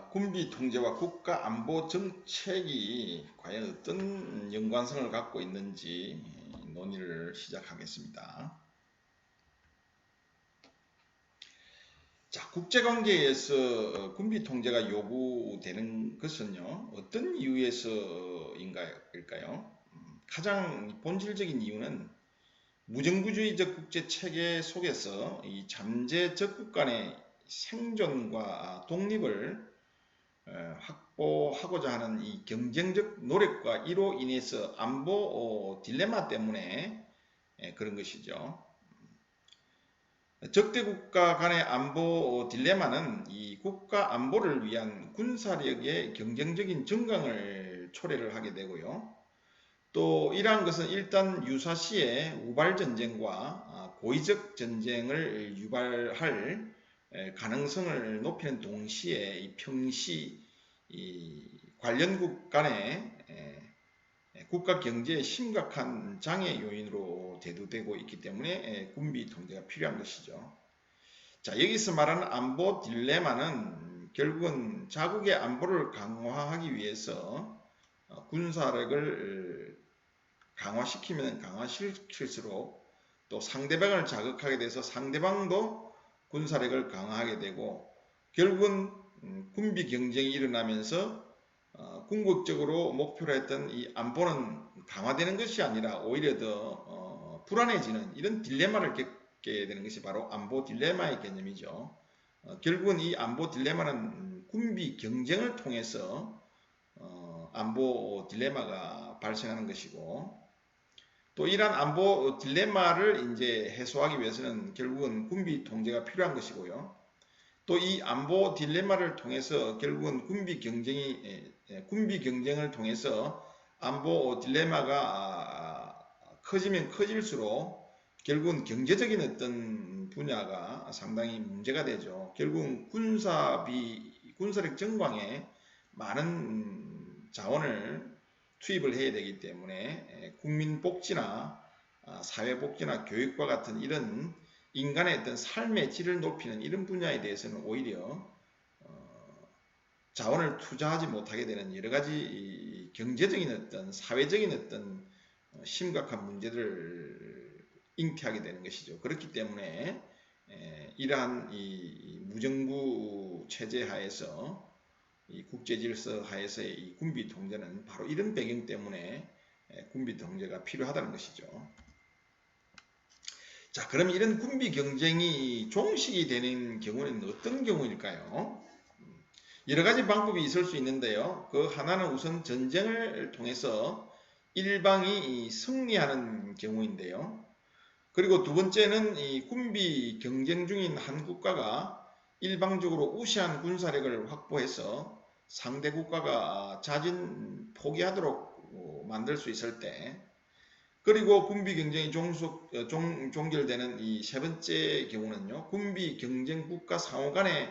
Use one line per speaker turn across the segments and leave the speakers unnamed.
어, 군비 통제와 국가 안보 정책이 과연 어떤 연관성을 갖고 있는지 논의를 시작하겠습니다. 자, 국제관계에서 군비 통제가 요구되는 것은요, 어떤 이유에서인가요? 음, 가장 본질적인 이유는 무정부주의적 국제 체계 속에서 이 잠재 적 국 간의 생존과 독립을 어, 확보하고자 하는 이 경쟁적 노력과 이로 인해서 안보 어, 딜레마 때문에 그런 것이죠. 적대 국가 간의 안보 딜레마는 이 국가 안보를 위한 군사력의 경쟁적인 증강을 초래를 하게 되고요. 또 이러한 것은 일단 유사시에 우발 전쟁과 아, 고의적 전쟁을 유발할 가능성을 높이는 동시에 평시 관련국 간의 국가 경제에 심각한 장애 요인으로 대두되고 있기 때문에 군비 통제가 필요한 것이죠. 자, 여기서 말하는 안보 딜레마는 결국은 자국의 안보를 강화하기 위해서 어, 군사력을 강화시키면 강화시킬수록 또 상대방을 자극하게 돼서 상대방도 군사력을 강화하게 되고 결국은 음, 군비 경쟁이 일어나면서 어, 궁극적으로 목표로 했던 이 안보는 강화되는 것이 아니라 오히려 더 어, 불안해지는 이런 딜레마를 겪게 되는 것이 바로 안보 딜레마의 개념이죠. 어, 결국은 이 안보 딜레마는 군비 경쟁을 통해서 어, 안보 딜레마가 발생하는 것이고 또 이러한 안보 딜레마를 이제 해소하기 위해서는 결국은 군비 통제가 필요한 것이고요. 또 이 안보 딜레마를 통해서 결국은 군비 경쟁이 군비 경쟁을 통해서 안보 딜레마가 아, 커지면 커질수록 결국은 경제적인 어떤 분야가 상당히 문제가 되죠. 결국은 군사비 군사력 정광에 많은 자원을 투입을 해야 되기 때문에 예, 국민 복지나 아, 사회 복지나 교육과 같은 이런 인간의 어떤 삶의 질을 높이는 이런 분야에 대해서는 오히려 어, 자원을 투자하지 못하게 되는 여러 가지 경제적인 어떤 사회적인 어떤 어, 심각한 문제들을 잉태하게 되는 것이죠. 그렇기 때문에 에, 이러한 이 무정부 체제 하에서 이 국제 질서 하에서의 이 군비 통제는 바로 이런 배경 때문에 군비 통제가 필요하다는 것이죠. 자, 그럼 이런 군비 경쟁이 종식이 되는 경우는 어떤 경우일까요? 여러 가지 방법이 있을 수 있는데요. 그 하나는 우선 전쟁을 통해서 일방이 승리하는 경우인데요. 그리고 두 번째는 이 군비 경쟁 중인 한 국가가 일방적으로 우시한 군사력을 확보해서 상대 국가가 자진 포기하도록 만들 수 있을 때 그리고 군비 경쟁이 종속, 어, 종, 종결되는 이 세 번째 경우는요, 군비 경쟁 국가 상호 간의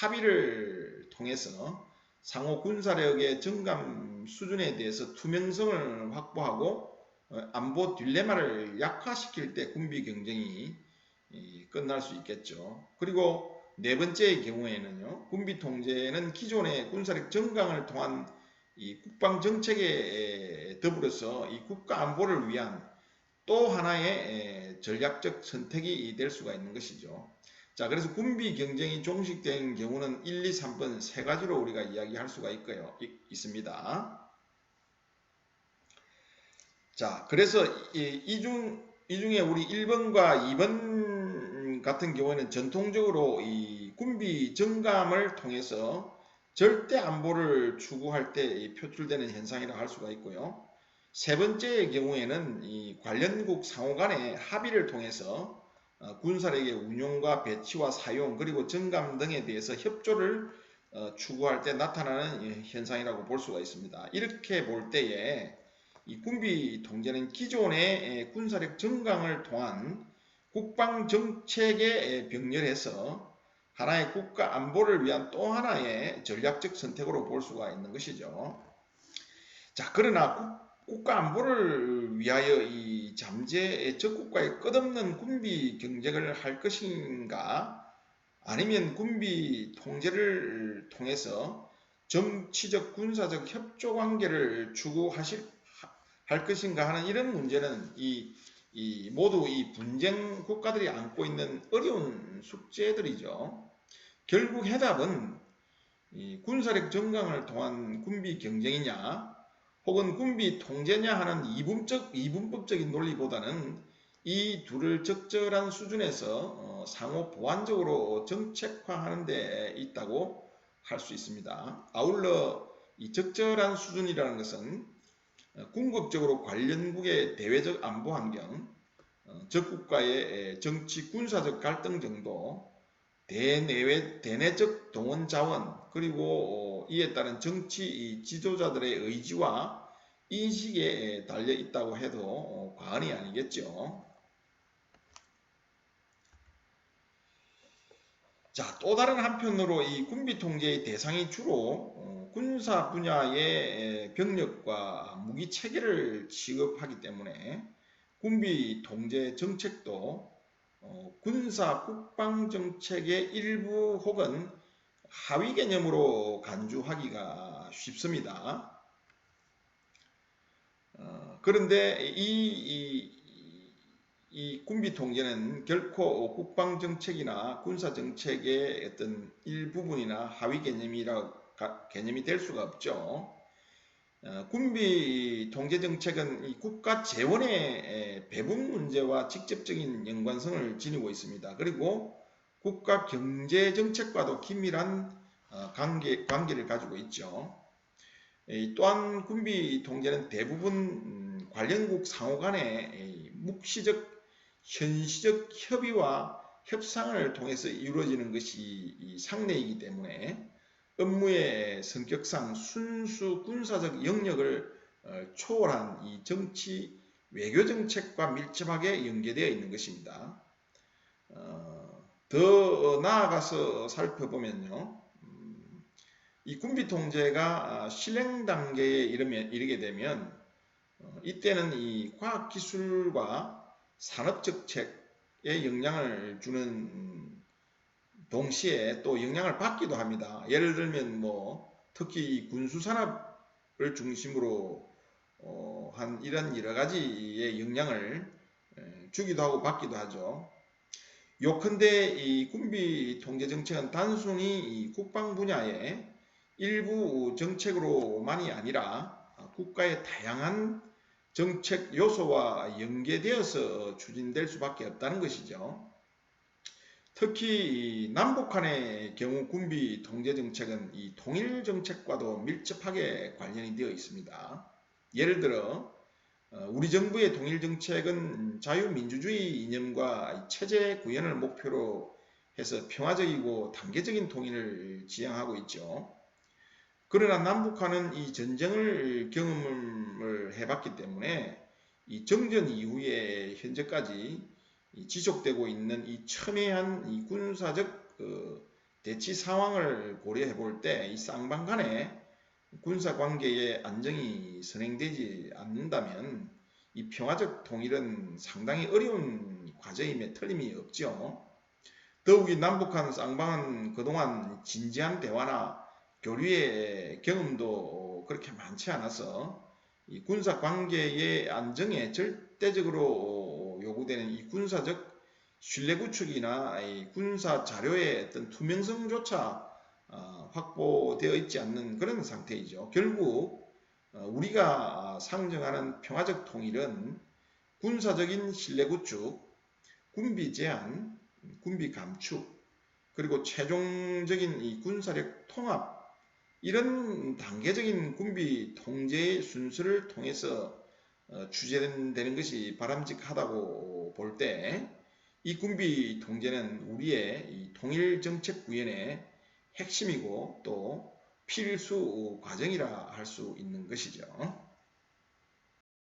합의를 통해서 상호 군사력의 증감 수준에 대해서 투명성을 확보하고 어, 안보 딜레마를 약화시킬 때 군비 경쟁이 끝날 수 있겠죠. 그리고 네 번째의 경우에는요, 군비 통제는 기존의 군사력 증강을 통한 이 국방 정책에 더불어서 이 국가 안보를 위한 또 하나의 전략적 선택이 될 수가 있는 것이죠. 자, 그래서 군비 경쟁이 종식된 경우는 1, 2, 3번 세 가지로 우리가 이야기할 수가 있고요. 있습니다. 자, 그래서 이, 중, 이 중에 우리 1번과 2번 같은 경우에는 전통적으로 이 군비 정감을 통해서 절대 안보를 추구할 때 표출되는 현상이라고 할 수가 있고요. 세 번째의 경우에는 이 관련국 상호 간의 합의를 통해서 어, 군사력의 운용과 배치와 사용 그리고 정감 등에 대해서 협조를 어, 추구할 때 나타나는 현상이라고 볼 수가 있습니다. 이렇게 볼 때에 이 군비 통제는 기존의 군사력 정강을 통한 국방 정책에 병렬해서 하나의 국가 안보를 위한 또 하나의 전략적 선택으로 볼 수가 있는 것이죠. 자, 그러나 국, 가 안보를 위하여 이 잠재 적국과의 끝없는 군비 경쟁을 할 것인가? 아니면 군비 통제를 통해서 정치적 군사적 협조 관계를 추구하실 할 것인가 하는 이런 문제는 이, 이 모두 이 분쟁 국가들이 안고 있는 어려운 숙제들이죠. 결국 해답은 이 군사력 증강을 통한 군비 경쟁이냐 혹은 군비 통제냐 하는 이분적 이분법적인 논리보다는 이 둘을 적절한 수준에서 어, 상호 보완적으로 정책화하는 데 있다고 할 수 있습니다. 아울러 이 적절한 수준이라는 것은 어, 궁극적으로 관련국의 대외적 안보 환경, 어, 적국과의 정치 군사적 갈등 정도, 대내외 대내적 동원 자원 그리고 이에 따른 정치 지도자들의 의지와 인식에 달려 있다고 해도 과언이 아니겠죠. 자, 또 다른 한편으로 이 군비 통제의 대상이 주로 어, 군사 분야의 병력과 무기 체계를 취급하기 때문에 군비 통제 정책도 어, 군사 국방 정책의 일부 혹은 하위 개념으로 간주하기가 쉽습니다. 어, 그런데 이, 이, 이 군비 통제는 결코 국방 정책이나 군사 정책의 어떤 일부분이나 하위 개념이라 개념이 될 수가 없죠. 어, 군비 통제 정책은 이 국가 재원의 배분 문제와 직접적인 연관성을 지니고 있습니다. 그리고 국가 경제 정책과도 긴밀한 어, 관계, 관계를 가지고 있죠. 또한 군비 통제는 대부분 음, 관련국 상호 간의 묵시적 현시적 협의와 협상을 통해서 이루어지는 것이 상례이기 때문에 업무의 성격상 순수 군사적 영역을 어, 초월한 이 정치 외교 정책과 밀접하게 연계되어 있는 것입니다. 어, 더 나아가서 살펴보면요. 음, 이 군비 통제가 실행 단계에 이르게 되면 어, 이때는 이 과학 기술과 산업 정책에 영향을 주는 동시에 또 영향을 받기도 합니다. 예를 들면 뭐 특히 군수 산업을 중심으로 어, 한 이런 여러 가지의 영향을 주기도 하고 받기도 하죠. 요컨대 이 군비 통제 정책은 단순히 이 국방 분야의 일부 정책으로만이 아니라 국가의 다양한 정책 요소와 연계되어서 추진될 수밖에 없다는 것이죠. 특히 남북한의 경우 군비 통제 정책은 이 통일 정책과도 밀접하게 관련이 되어 있습니다. 예를 들어 어, 우리 정부의 통일 정책은 자유민주주의 이념과 체제 구현을 목표로 해서 평화적이고 단계적인 통일을 지향하고 있죠. 그러나 남북한은 이 전쟁을 경험을 해봤기 때문에 이 정전 이후에 현재까지 지속되고 있는 이 첨예한 이 군사적 그 대치 상황을 고려해 볼 때 이 쌍방 간의 군사 관계의 안정이 선행되지 않는다면 이 평화적 통일은 상당히 어려운 과제임에 틀림이 없죠. 더욱이 남북한 쌍방은 그동안 진지한 대화나 교류의 경험도 그렇게 많지 않아서 이 군사 관계의 안정에 절대적으로 요구되는 이 군사적 신뢰 구축이나 이 군사 자료의 어떤 투명성조차 어, 확보되어 있지 않는 그런 상태이죠. 결국 어, 우리가 상정하는 평화적 통일은 군사적인 신뢰 구축, 군비 제한, 군비 감축, 그리고 최종적인 이 군사력 통합 이런 단계적인 군비 통제의 순서를 통해서 어, 추진되는 것이 바람직하다고 볼 때 이 군비 통제는 우리의 통일 정책 구현의 핵심이고 또 필수 과정이라 할 수 있는 것이죠.